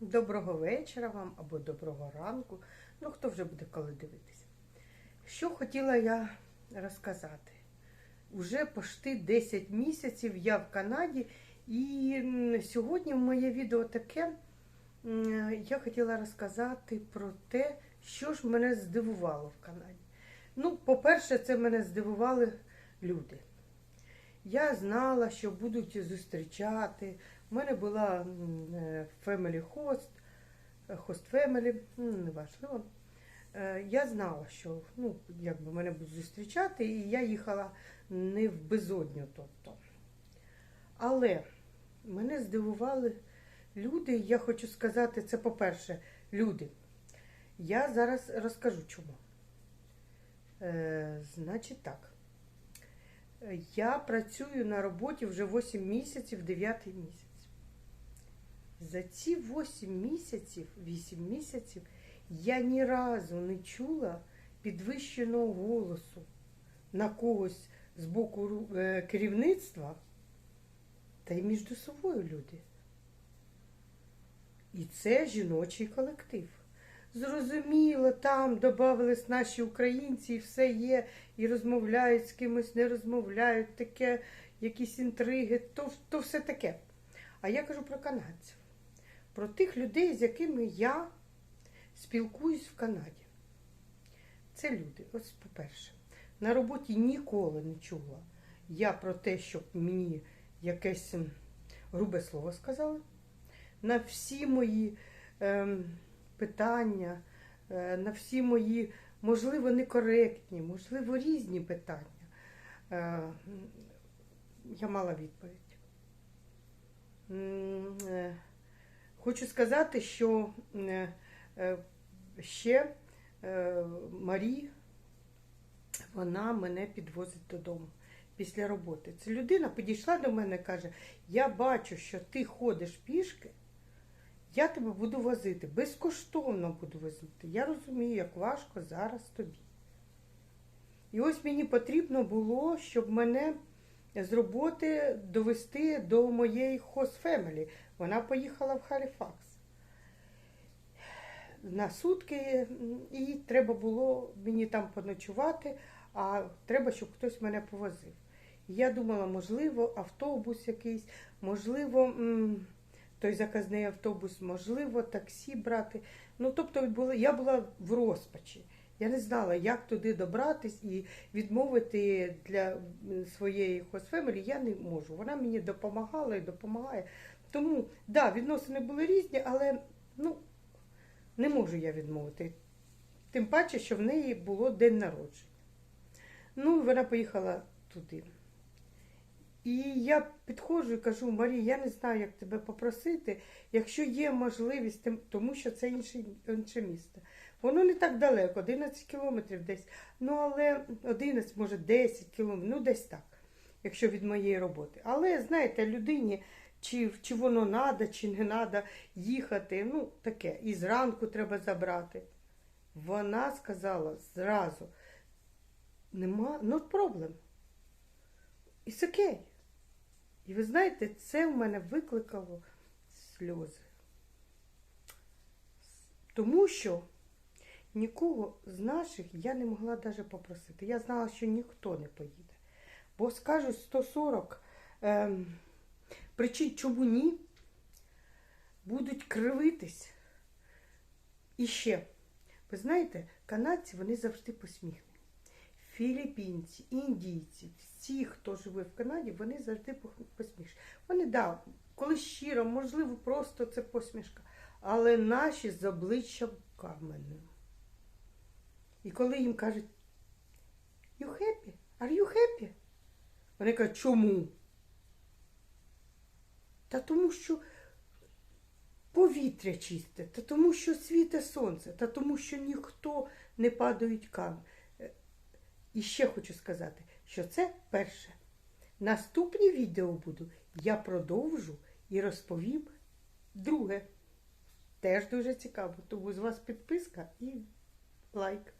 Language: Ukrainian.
Доброго вечора вам або доброго ранку. Ну, хто вже буде коли дивитися. Що хотіла я розказати? Уже почти 10 місяців я в Канаді, і сьогодні моє відео таке. Я хотіла розказати про те, що ж мене здивувало в Канаді. Ну, по-перше, це мене здивували люди. Я знала, що будуть зустрічати. У мене була е, family host, е, host family, неважливо. Е, Я знала, що ну, якби мене будуть зустрічати, і я їхала не в безодню. Тобто. Але мене здивували люди, я хочу сказати, це по-перше, люди. Я зараз розкажу чому. Е, значить так. Я працюю на роботі вже 8 місяців, 9 місяць. За ці 8 місяців, 8 місяців я ні разу не чула підвищеного голосу на когось з боку е, керівництва та й між собою люди. І це жіночий колектив. Зрозуміло, там додавались наші українці, і все є, і розмовляють з кимось, не розмовляють, таке, якісь інтриги, то, то все таке. А я кажу про канадців, про тих людей, з якими я спілкуюсь в Канаді. Це люди, ось по-перше. На роботі ніколи не чула я про те, щоб мені якесь грубе слово сказали. На всі мої ем, питання, е, на всі мої, можливо, некоректні, можливо, різні питання. Е, я мала відповідь. Е, Хочу сказати, що ще Марі, вона мене підвозить додому після роботи. Це людина підійшла до мене і каже: Я бачу, що ти ходиш пішки, я тебе буду возити, безкоштовно буду возити. Я розумію, як важко зараз тобі. І ось мені потрібно було, щоб мене з роботи довести до моєї family. Вона поїхала в Халіфакс на сутки, і треба було мені там поночувати, а треба, щоб хтось мене повозив. Я думала, можливо, автобус якийсь, можливо, той заказний автобус, можливо, таксі брати. Ну, тобто, я була в розпачі. Я не знала, як туди добратись і відмовити для своєї хостфемелі я не можу. Вона мені допомагала і допомагає. Тому, да, відносини були різні, але ну, не можу я відмовити. Тим паче, що в неї було день народження. Ну, вона поїхала туди. І я підходжу і кажу, Марі, я не знаю, як тебе попросити, якщо є можливість, тому що це інше, інше місто. Воно не так далеко, 11 кілометрів десь. Ну, але 11, може 10 кілометрів, ну десь так, якщо від моєї роботи. Але знаєте, людині, чи, чи воно треба, чи не треба їхати, ну таке, і зранку треба забрати. Вона сказала зразу, нема, not problem. It's okay. І ви знаєте, це в мене викликало сльози. Тому що нікого з наших я не могла навіть попросити. Я знала, що ніхто не поїде. Бо скажуть 140 ем, причин, чому ні, будуть кривитись. І ще, ви знаєте, канадці вони завжди посміхнені. Філіппінці, індійці, всі, хто живе в Канаді, вони завжди посмішні. Вони, да, коли щиро, можливо, просто це посмішка, але наші з обличчям каменним. І коли їм кажуть, you happy? Are you happy? Вони кажуть, чому? Та тому що повітря чисте, та тому що світе сонце, та тому що ніхто не падають камні. І ще хочу сказати, що це перше. Наступні відео буду, я продовжу і розповім друге. Теж дуже цікаво. Тому з вас підписка і лайк.